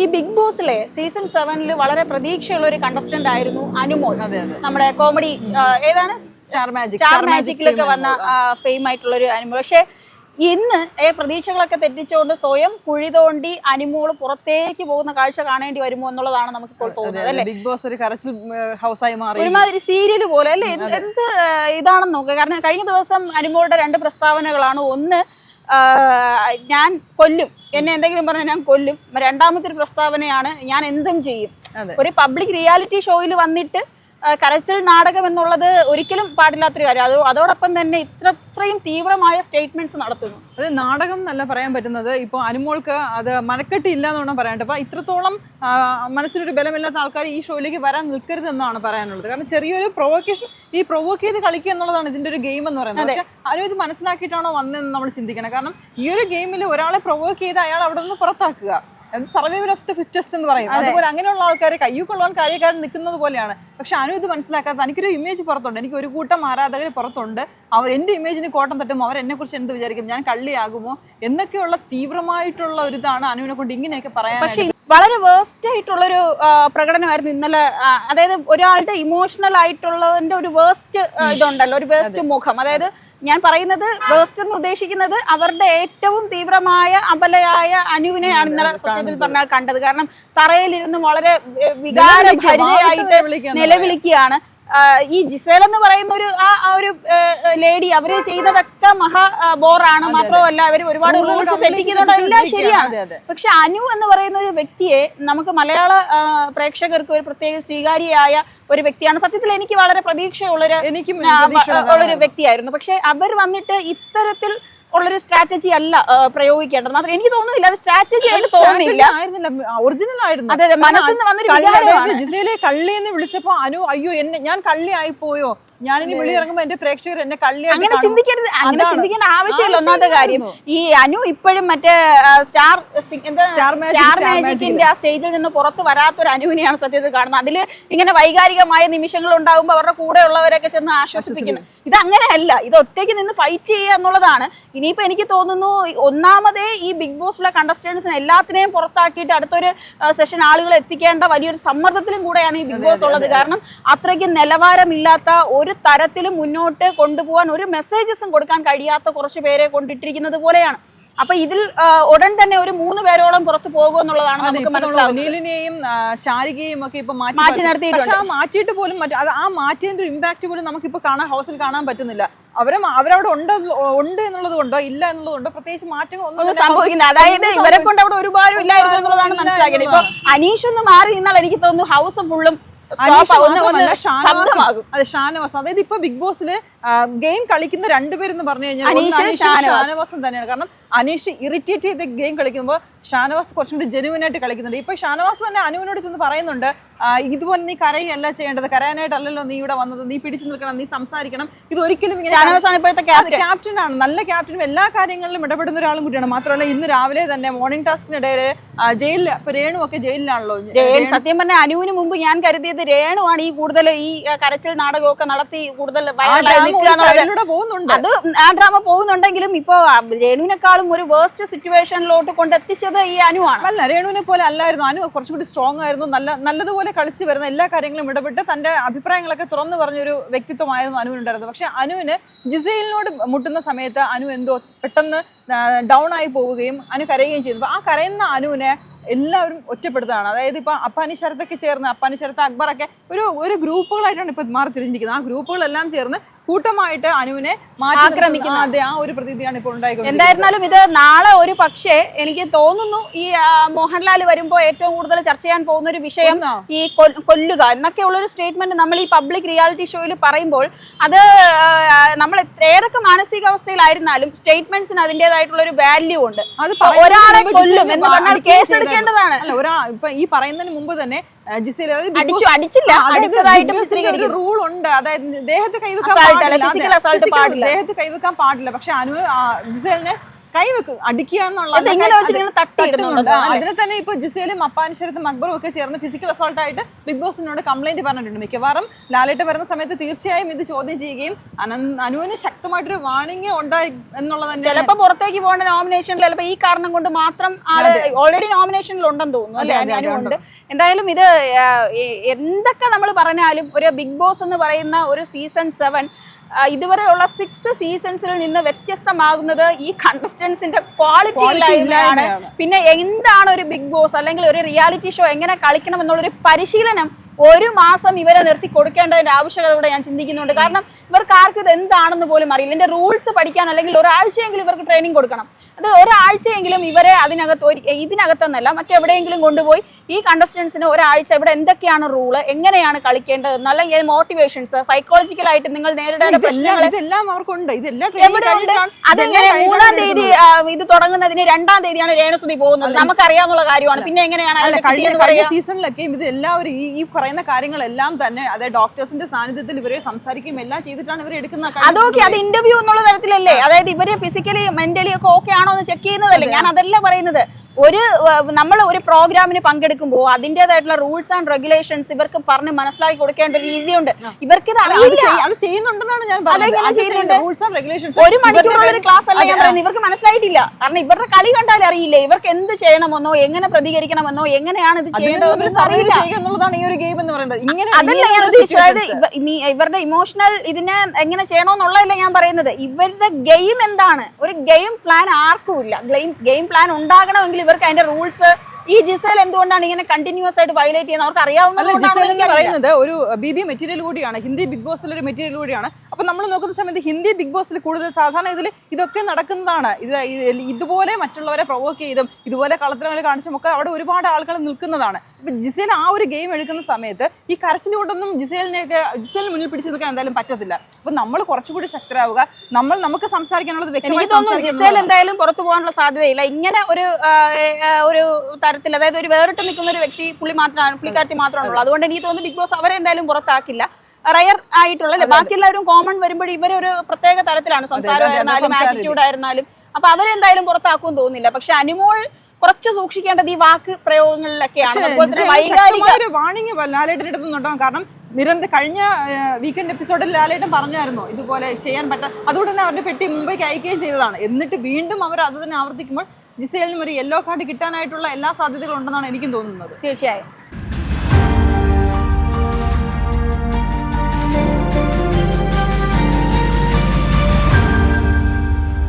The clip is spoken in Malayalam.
ഈ ബിഗ് ബോസിലെ സീസൺ സെവനിൽ വളരെ പ്രതീക്ഷയുള്ള ഒരു കണ്ടസ്റ്റന്റ് ആയിരുന്നു അനുമോൾ. നമ്മുടെ കോമഡി ഏതാണ്? സ്റ്റാർ മാജിക് സ്റ്റാർ മാജിക്കിലൊക്കെ വന്ന ഫെയിം ആയിട്ടുള്ള ഒരു അനുമോൾ. പക്ഷെ ഇന്ന് ഏ പ്രതീക്ഷകളൊക്കെ തെറ്റിച്ചുകൊണ്ട് സ്വയം കുഴി തോണ്ടി അനുമോൾ പുറത്തേക്ക് പോകുന്ന കാഴ്ച കാണേണ്ടി വരുമോ എന്നുള്ളതാണ് നമുക്ക് ഇപ്പോൾ തോന്നുന്നത് അല്ലെ? ബിഗ് ബോസ് ഒരു കരച്ചിൽ ഹൗസായി മാറി. ഒരുമാതിരി സീരിയൽ പോലെ അല്ലേ? എന്ത് ഇതാണെന്ന് നോക്കുക. കാരണം കഴിഞ്ഞ ദിവസം അനുമോളുടെ രണ്ട് പ്രസ്താവനകളാണ്. ഒന്ന് ഞാൻ കൊല്ലും. എന്നെ എന്തെങ്കിലും പറഞ്ഞാൽ ഞാൻ കൊല്ലും. രണ്ടാമത്തെ ഒരു പ്രസ്താവനയാണ് ഞാൻ എന്തും ചെയ്യും. ഒരു പബ്ലിക് റിയാലിറ്റി ഷോയിൽ വന്നിട്ട് കരച്ചിൽ നാടകം എന്നുള്ളത് ഒരിക്കലും പാടില്ലാത്തൊരു കാര്യം. അത് അതോടൊപ്പം തന്നെ ഇത്ര ഇത്രയും തീവ്രമായ സ്റ്റേറ്റ്മെന്റ്സ് നടത്തുന്നു. അത് നാടകം എന്നല്ല പറയാൻ പറ്റുന്നത്. ഇപ്പോൾ അനുമോൾക്ക് അത് മനക്കെട്ടി ഇല്ല എന്ന് വേണം പറയാനായിട്ട്. അപ്പോൾ ഇത്രത്തോളം മനസ്സിലൊരു ബലമില്ലാത്ത ആൾക്കാർ ഈ ഷോയിലേക്ക് വരാൻ നിൽക്കരുത് എന്നാണ് പറയാനുള്ളത്. കാരണം ചെറിയൊരു പ്രൊവോക്കേഷൻ ഈ പ്രൊവോക്ക് ചെയ്ത് കളിക്കുക എന്നുള്ളതാണ് ഇതിന്റെ ഒരു ഗെയിം എന്ന് പറയുന്നത്. പക്ഷേ ആരും ഇത് മനസ്സിലാക്കിയിട്ടാണോ വന്നതെന്ന് നമ്മൾ ചിന്തിക്കണം. കാരണം ഈ ഒരു ഗെയിമിൽ ഒരാളെ പ്രൊവോക്ക് ചെയ്ത് അയാൾ അവിടെ നിന്ന് പുറത്താക്കുക. സർവൈവൽ ഓഫ് ദി ഫിറ്റസ്റ്റ് എന്ന് പറയും. അതുപോലെ അങ്ങനെയുള്ള ആൾക്കാരെ കയ്യൂക്കുള്ളവൻ കാര്യക്കാരൻ നിൽക്കുന്നത് പോലെയാണ്. പക്ഷെ അനു ഇത് മനസ്സിലാക്കാത്ത എനിക്കൊരു ഇമേജ് പുറത്തുണ്ട്. എനിക്ക് ഒരു കൂട്ടം ആരാധകർ പുറത്തുണ്ട്. അവർ എന്റെ ഇമേജിന് കോട്ടം തട്ടും അവർ എന്നെ കുറിച്ച് എന്ത് വിചാരിക്കും? ഞാൻ കള്ളിയാകുമോ? എന്നൊക്കെയുള്ള തീവ്രമായിട്ടുള്ള ഒരു ഇതാണ് അനുവിനെ കൊണ്ട് ഇങ്ങനെയൊക്കെ പക്ഷെ വളരെ വേസ്റ്റ് ആയിട്ടുള്ളൊരു ഒരു പ്രകടനമായിരുന്നു ഇന്നലെ അതായത് ഒരാളുടെ ഇമോഷണൽ ആയിട്ടുള്ളതിന്റെ ഒരു വേസ്റ്റ് ഇതുണ്ടല്ലോ. ഒരു വേസ്റ്റ് മുഖം. അതായത് ഞാൻ പറയുന്നത് വേസ്റ്റ് എന്ന് ഉദ്ദേശിക്കുന്നത് അവരുടെ ഏറ്റവും തീവ്രമായ അബലയായ അനുവിനെയാണ് ഇന്നലെ സത്യത്തിൽ പറഞ്ഞാൽ കണ്ടത്. കാരണം തറയിലിരുന്ന് വളരെ വികാരഭരിതയായിട്ട് വിളിക്കുക നിലവിളിക്കുകയാണ്. ഈ ജിസേൽ എന്ന് പറയുന്ന ഒരു ആ ഒരു ലേഡി അവർ ചെയ്തതൊക്കെ മഹാ ബോറാണ്. മാത്രമല്ല അവർ ഒരുപാട് റൂൾസ് തെറ്റിക്കുന്നുണ്ട് എല്ലാം ശരിയാണ്. പക്ഷെ അനു എന്ന് പറയുന്ന ഒരു വ്യക്തിയെ നമുക്ക് മലയാള പ്രേക്ഷകർക്ക് ഒരു പ്രത്യേക സ്വീകാര്യയായ ഒരു വ്യക്തിയാണ്. സത്യത്തിൽ എനിക്ക് വളരെ പ്രതീക്ഷയുള്ളൊരു. ഉള്ളൊരു വ്യക്തിയായിരുന്നു. പക്ഷെ അവർ വന്നിട്ട് ഇത്തരത്തിൽ ഉള്ളൊരു സ്ട്രാറ്റജി അല്ല പ്രയോഗിക്കേണ്ടത്. മാത്രം എനിക്ക് തോന്നുന്നില്ല അത് സ്ട്രാറ്റജി ആയിട്ട് തോന്നുന്നില്ല ഒറിജിനൽ ആയിരുന്നു. അതെ മനസ്സിൽ നിന്ന് വന്നൊരു കള്ളി- എന്ന് വിളിച്ചപ്പോ അനു അയ്യോ എന്നെ ഞാൻ കള്ളി ആയി പോയോ? ഞാൻ ഇനി വിളി ഇറങ്ങുമ്പോ എന്റെ പ്രേക്ഷകർ എന്നെ കള്ളി അങ്ങനെ ചിന്തിക്കരുത് അങ്ങനെ ചിന്തിക്കേണ്ട ആവശ്യമില്ല. ഒന്നാമത്തെ കാര്യം ഈ അനു ഇപ്പോഴും മറ്റേ star star magic, star star മാജിക്കിന്റെ ആ സ്റ്റേജിൽ നിന്ന് പുറത്ത് വരാത്തൊരു അനുവിനെയാണ് സത്യത്തിൽ കാണുന്നത്. അതിൽ ഇങ്ങനെ വൈകാരികമായ നിമിഷങ്ങൾ ഉണ്ടാകുമ്പോൾ അവരുടെ കൂടെ ഉള്ളവരൊക്കെ ചെന്ന് ആശ്വസിപ്പിക്കുന്നു. ഇത് അങ്ങനെയല്ല ഇത് ഒറ്റയ്ക്ക് നിന്ന് ഫൈറ്റ് ചെയ്യുക എന്നുള്ളതാണ്. ഇനിയിപ്പോ എനിക്ക് തോന്നുന്നു ഒന്നാമതേ ഈ ബിഗ് ബോസിലെ കണ്ടസ്റ്റൻസിന് എല്ലാത്തിനെയും പുറത്താക്കിയിട്ട് അടുത്തൊരു സെഷൻ ആളുകൾ എത്തിക്കേണ്ട വലിയൊരു സമ്മർദ്ദത്തിലും കൂടെയാണ് ഈ ബിഗ് ബോസ് ഉള്ളത്. കാരണം അത്രയ്ക്ക് നിലവാരമില്ലാത്ത ഒരു തരത്തിലും മുന്നോട്ട് കൊണ്ടുപോകാൻ ഒരു മെസ്സേജസും കൊടുക്കാൻ കഴിയാത്ത കുറച്ച് പേരെ കൊണ്ടിട്ടിരിക്കുന്നത് പോലെയാണ്. അപ്പൊ ഇതിൽ ഉടൻ തന്നെ ഒരു മൂന്ന് പേരോളം പുറത്തു പോകും എന്നുള്ളതാണ് നമുക്ക് ശാരികയും ഒക്കെ ഇപ്പൊ മാറ്റി നിർത്തിയിട്ടുണ്ട്. പക്ഷെ ആ മാറ്റിയിട്ട് പോലും ആ മാറ്റിയതിന്റെ ഒരു ഇമ്പാക്ട് പോലും നമുക്കിപ്പോ കാണാൻ ഹൗസിൽ കാണാൻ പറ്റുന്നില്ല. അവരും അവരവിടെ ഉണ്ട് ഉണ്ട് എന്നുള്ളത് കൊണ്ടോ ഇല്ല എന്നുള്ളത് കൊണ്ടോ പ്രത്യേകിച്ച് മാറ്റങ്ങൾ ഒന്നും സംഭവിക്കുന്നത് അതായത് ഇവരെ കൊണ്ട് അവിടെ ഒരുപാട് ഇല്ലായിരുന്നു എന്നുള്ളതാണ് മനസ്സിലാക്കിയത്. ഇപ്പൊ അനീഷ് ഒന്ന് മാറി നിന്നാൽ എനിക്ക് തോന്നുന്നു ഹൗസ് ഫുള്ളും അതെ ഷാനവാസ്. അതായത് ഇപ്പൊ ബിഗ് ബോസിൽ ഗെയിം കളിക്കുന്ന രണ്ടുപേരെന്ന് പറഞ്ഞു കഴിഞ്ഞാൽ ഷാനവാസ്. തന്നെയാണ്. കാരണം അനീഷ് ഇറിറ്റേറ്റ് ചെയ്ത് ഗെയിം കളിക്കുമ്പോൾ ഷാനവാസ് കുറച്ചും കൂടി ജെനുവൻ ആയിട്ട് കളിക്കുന്നുണ്ട്. ഇപ്പൊ ഷാനവാസ് തന്നെ അനുവിനോട് ചെന്ന് പറയുന്നുണ്ട് ഇതുപോലെ നീ കരയല്ല ചെയ്യേണ്ടത്. കരയാനായിട്ടല്ലല്ലോ നീ ഇവിടെ വന്നത്. നീ പിടിച്ചു നിൽക്കണം നീ സംസാരിക്കണം. ഇത് ഒരിക്കലും ഇങ്ങനെ ക്യാപ്റ്റൻ ആണ് നല്ല ക്യാപ്റ്റനും എല്ലാ കാര്യങ്ങളിലും ഇടപെടുന്ന ഒരാളും കൂടിയാണ്. മാത്രമല്ല ഇന്ന് രാവിലെ തന്നെ മോർണിംഗ് ടാസ്കിനിടയിൽ ജയിലിൽ ഇപ്പൊ രേണു ഒക്കെ ജയിലിലാണല്ലോ. സത്യം പറഞ്ഞ അനുവിന് മുമ്പ് ഞാൻ കരുതിയത് രേണുവാണ് ഈ കൂടുതൽ ഈ കരച്ചിൽ നാടകമൊക്കെ നടത്തി കൂടുതൽ അത് ആ ഡ്രാമ പോകുന്നുണ്ടെങ്കിലും ഇപ്പൊ രേണുവിനെക്കാളും ഒരു വേസ്റ്റ് സിറ്റുവേഷനിലോട്ട് കൊണ്ടെത്തിച്ചത് ഈ അനുവാണ്. അല്ല രേണുവിനെ പോലെ അല്ലായിരുന്നു. അനു കുറച്ചും കൂടി സ്ട്രോങ് ആയിരുന്നു. നല്ല നല്ലതുപോലെ കളിച്ചു വരുന്ന എല്ലാ കാര്യങ്ങളും ഇടപെട്ട് തന്റെ അഭിപ്രായങ്ങളൊക്കെ തുറന്നു പറഞ്ഞൊരു വ്യക്തിത്വമായിരുന്നു അനുവിനുണ്ടായിരുന്നത്. പക്ഷെ അനുവിന് ജിസൈലിനോട് മുട്ടുന്ന സമയത്ത് അനു എന്തോ പെട്ടെന്ന് ഡൗൺ ആയി പോവുകയും അനു കരയുകയും ചെയ്തു. ആ കരയുന്ന അനുവിനെ എല്ലാവരും ഒറ്റപ്പെടുത്താണ് അതായത് ഇപ്പൊ അപ്പാനി ശരത്തൊക്കെ ചേർന്ന് അപ്പാനി ശരത്ത് അക്ബറൊക്കെ ഒരു ഒരു ഗ്രൂപ്പുകളായിട്ടാണ് ഇപ്പൊ മാറി തിരിഞ്ഞിരിക്കുന്നത്. ആ ഗ്രൂപ്പുകളെല്ലാം ചേർന്ന് കൂട്ടമായിട്ട് അനുവിനെ ആക്രമിക്കുന്നു. അതെ ആ ഒരു പ്രതീതിയാണ് ഇപ്പോൾ ഉണ്ടായിക്കൊണ്ടിരിക്കുന്നത്. എന്തായിരുന്നാലും ഇത് നാളെ ഒരു പക്ഷേ എനിക്ക് തോന്നുന്നു ഈ മോഹൻലാൽ വരുമ്പോ ഏറ്റവും കൂടുതൽ ചർച്ച ചെയ്യാൻ പോകുന്ന ഒരു വിഷയം ഈ കൊല്ലുക എന്നൊക്കെയുള്ള ഒരു സ്റ്റേറ്റ്മെന്റ് നമ്മൾ ഈ പബ്ലിക് റിയാലിറ്റി ഷോയിൽ പറയുമ്പോൾ അത് നമ്മൾ ഏതൊക്കെ മാനസികാവസ്ഥയിലായിരുന്നാലും സ്റ്റേറ്റ്മെന്റ്സിന് അതിന്റേതായിട്ടുള്ള ഒരു വാല്യൂ ഉണ്ട് ഒരാളെ കൊല്ലും എന്ന് പറഞ്ഞാൽ കേസെടുക്കേണ്ടതാണ്. കേസ് എടുക്കേണ്ടതാണ് ഇപ്പൊ ഈ പറയുന്നതിന് മുമ്പ് തന്നെ റൂൾ ഉണ്ട് അതായത് ദേഹത്ത് കൈവെക്കാൻ പാടില്ല. ദേഹത്തെ കൈവെക്കാൻ പാടില്ല. പക്ഷെ അനു ജിസേലിനെ കൈ വെക്കും അടിക്കുക എന്നുള്ള. അതിനെ തന്നെ ഇപ്പൊ ജിസേലും അപ്പാനിശ്വരത്തും അക്ബറും ഒക്കെ ചേർന്ന് ഫിസിക്കൽ അസോൾട്ട് ആയിട്ട് ബിഗ് ബോസിനോട് കംപ്ലൈന്റ് പറഞ്ഞിട്ടുണ്ട്. മിക്കവാറും ലാലേട്ട് വരുന്ന സമയത്ത് തീർച്ചയായും ഇത് ചോദ്യം ചെയ്യുകയും അനുവിന് ശക്തമായിട്ടൊരു വാണിംഗ് ഉണ്ടായി എന്നുള്ളത് തന്നെ ചിലപ്പോ പുറത്തേക്ക് പോകേണ്ട നോമിനേഷനിൽ ചിലപ്പോ ഈ കാരണം കൊണ്ട് മാത്രം ആൾ ഓൾറെഡി നോമിനേഷനിൽ ഉണ്ടെന്ന് തോന്നുന്നു അല്ലെ? അനുണ്ട് എന്തായാലും ഇത് എന്തൊക്കെ നമ്മൾ പറഞ്ഞാലും ഒരു ബിഗ് ബോസ് എന്ന് പറയുന്ന ഒരു സീസൺ സെവൻ ഇതുവരെയുള്ള സിക്സ് സീസൺസിൽ നിന്ന് വ്യത്യസ്തമാകുന്നത് ഈ കണ്ടസ്റ്റൻസിന്റെ ക്വാളിറ്റി ഇല്ലായ്മയാണ്. പിന്നെ എന്താണ് ഒരു ബിഗ് ബോസ് അല്ലെങ്കിൽ ഒരു റിയാലിറ്റി ഷോ എങ്ങനെ കളിക്കണം എന്നുള്ളൊരു പരിശീലനം ഒരു മാസം ഇവരെ നിർത്തി കൊടുക്കേണ്ടതിന്റെ ആവശ്യകത കൂടെ ഞാൻ ചിന്തിക്കുന്നുണ്ട് കാരണം ഇവർക്ക് ആർക്കും ഇത് എന്താണെന്ന് പോലും അറിയില്ല. ഇതിന്റെ റൂൾസ് പഠിക്കാൻ അല്ലെങ്കിൽ ഒരാഴ്ചയെങ്കിലും ഇവർക്ക് ട്രെയിനിങ് കൊടുക്കണം. അത് ഒരാഴ്ചയെങ്കിലും ഇവരെ അതിനകത്ത് ഇതിനകത്തെന്നല്ല മറ്റെവിടെയെങ്കിലും കൊണ്ടുപോയി ഈ കണ്ടസ്റ്റൻസിന് ഒരാഴ്ച ഇവിടെ എന്തൊക്കെയാണ് റൂൾ എങ്ങനെയാണ് കളിക്കേണ്ടത് അല്ലെങ്കിൽ മോട്ടിവേഷൻസ് സൈക്കോളജിക്കൽ ആയിട്ട് നിങ്ങൾ നേരിടേണ്ട പ്രശ്നങ്ങൾ അതെങ്ങനെ മൂന്നാം തീയതി ഇത് തുടങ്ങുന്നതിന് രണ്ടാം തീയതിയാണ് രേണസുതി പോകുന്നത്. നമുക്കറിയാവുന്ന കാര്യമാണ്. പിന്നെ എങ്ങനെയാണ് കഴിഞ്ഞ സീസണിലൊക്കെ ഇത് എല്ലാവരും ഈ ഈ പറയുന്ന കാര്യങ്ങളെല്ലാം തന്നെ അതായത് ഡോക്ടേഴ്സിന്റെ സാന്നിധ്യത്തിൽ ഇവരെ സംസാരിക്കുകയും എല്ലാം ചെയ്തിട്ടാണ് ഇവർ എടുക്കുന്ന കഴിഞ്ഞ അതൊക്കെ അത് ഇന്റർവ്യൂ എന്നുള്ള തരത്തിലല്ലേ? അതായത് ഇവർ ഫിസിക്കലി മെന്റലി ഒക്കെ ഓക്കെ ആണോ എന്ന് ചെക്ക് ചെയ്യുന്നതല്ലേ? ഞാൻ അതല്ല പറയുന്നത്. ഒരു നമ്മൾ ഒരു പ്രോഗ്രാമിന് പങ്കെടുക്കുമ്പോൾ അതിന്റേതായിട്ടുള്ള റൂൾസ് ആൻഡ് റെഗുലേഷൻസ് ഇവർക്ക് പറഞ്ഞ് മനസ്സിലാക്കി കൊടുക്കേണ്ട ഒരു രീതിയുണ്ട് ഇവർക്ക് ഇത് ചെയ്യുന്നുണ്ടെന്നാണ് ഞാൻ റെഗുലേഷൻസ് ഒരു മണിക്കൂറുള്ള ഒരു ക്ലാസ് അല്ല ഞാൻ പറയുന്നത്. ഇവർക്ക് മനസ്സിലായിട്ടില്ല. കാരണം ഇവരുടെ കളി കണ്ടാൽ അറിയില്ല ഇവർക്ക് എന്ത് ചെയ്യണമെന്നോ എങ്ങനെ പ്രതികരിക്കണമെന്നോ എങ്ങനെയാണ് ഇത് ചെയ്യേണ്ടത് അറിയില്ല. പറയുന്നത്. അതല്ല ഞാൻ ഉദ്ദേശിച്ചത്. അതായത് ഇവരുടെ ഇമോഷണൽ ഇതിനെ എങ്ങനെ ചെയ്യണമെന്നുള്ളതല്ല ഞാൻ പറയുന്നത്. ഇവരുടെ ഗെയിം എന്താണ്? ഒരു ഗെയിം പ്ലാൻ ആർക്കും ഇല്ല. ഗെയിം ഗെയിം പ്ലാൻ ഉണ്ടാകണമെങ്കിൽ ഇവർക്ക് അതിന്റെ റൂൾസ് ഈ ജിസേൽ എന്തുകൊണ്ടാണ് ഇങ്ങനെ കണ്ടിന്യൂസ് ആയിട്ട് വയലേറ്റ് ചെയ്യുന്നത്? അവർക്ക് അറിയാവുന്ന. പറയുന്നത് ഒരു ബി ബി മെറ്റീരിയൽ കൂടിയാണ്. ഹിന്ദി ബിഗ് ബോസിൽ ഒരു മെറ്റീരിയൽ കൂടിയാണ്. അപ്പൊ നമ്മൾ നോക്കുന്ന സമയത്ത് ഹിന്ദി ബിഗ് ബോസിൽ കൂടുതൽ സാധാരണ ഇതിൽ ഇതൊക്കെ നടക്കുന്നതാണ്. ഇത് ഇത് ഇതുപോലെ മറ്റുള്ളവരെ പ്രൊവോക്ക് ചെയ്തും ഇതുപോലെ കളത്തിലങ്ങൾ കാണിച്ചും ഒക്കെ അവിടെ ഒരുപാട് ആളുകൾ നിൽക്കുന്നതാണ്. ഇപ്പൊ ജിസേൽ ആ ഒരു ഗെയിം എടുക്കുന്ന സമയത്ത് ഈ കരച്ചിൽ കൊണ്ടൊന്നും ജിസേലിനെയൊക്കെ ജിസേലിന് മുന്നിൽ പിടിച്ചു നിൽക്കാൻ എന്തായാലും പറ്റത്തില്ല. അപ്പൊ നമ്മൾ കുറച്ചുകൂടി ശക്തരാവുക. നമ്മൾ നമുക്ക് സംസാരിക്കാനുള്ളത് വ്യക്തമായി ജിസേൽ എന്തായാലും പുറത്തു പോകാനുള്ള സാധ്യതയില്ല. ഇങ്ങനെ ഒരു ഒരു തരത്തിൽ അതായത് ഒരു വേറിട്ട് നിൽക്കുന്ന ഒരു വ്യക്തി പുള്ളി മാത്രമാണ് പുള്ളിക്കാരത്തി മാത്രമാണുള്ളൂ. അതുകൊണ്ട് എനിക്ക് തോന്നുന്നു ബിഗ് ബോസ് അവരെ എന്തായാലും പുറത്താക്കില്ല. റയർ ആയിട്ടുള്ള അല്ലെ ബാക്കി എല്ലാവരും കോമൺ വരുമ്പോൾ ഇവരൊരു പ്രത്യേക തരത്തിലാണ്. സംസാരമായിരുന്നാലും സംസാരം ആറ്റിറ്റ്യൂഡ് ആയിരുന്നാലും അപ്പൊ അവരെന്തായാലും പുറത്താക്കും തോന്നില്ല പക്ഷെ അനുമോൾ കുറച്ച് സൂക്ഷിക്കേണ്ടത് ഈ വാക്ക് പ്രയോഗങ്ങളിലൊക്കെയാണ്. അതുപോലെ തന്നെ വൈകാരിക ഒരു വാണിംഗ് ലാലേട്ടന്റെ അടുത്ത് നിന്നുണ്ടാവും കാരണം നിരന്ത കഴിഞ്ഞ വീക്കെൻഡ് എപ്പിസോഡിൽ ലാലേട്ടൻ പറഞ്ഞായിരുന്നു ഇതുപോലെ ചെയ്യാൻ പറ്റാ അതുകൊണ്ട് തന്നെ അവരുടെ പെട്ടി മുംബൈക്ക് അയക്കുകയും ചെയ്തതാണ്. എന്നിട്ട് വീണ്ടും അവർ അത് തന്നെ ആവർത്തിക്കുമ്പോൾ ജിസേലിനും ഒരു യെല്ലോ കാർഡ് കിട്ടാനായിട്ടുള്ള എല്ലാ സാധ്യതകളും ഉണ്ടെന്നാണ് എനിക്കും തോന്നുന്നത്. തീർച്ചയായും.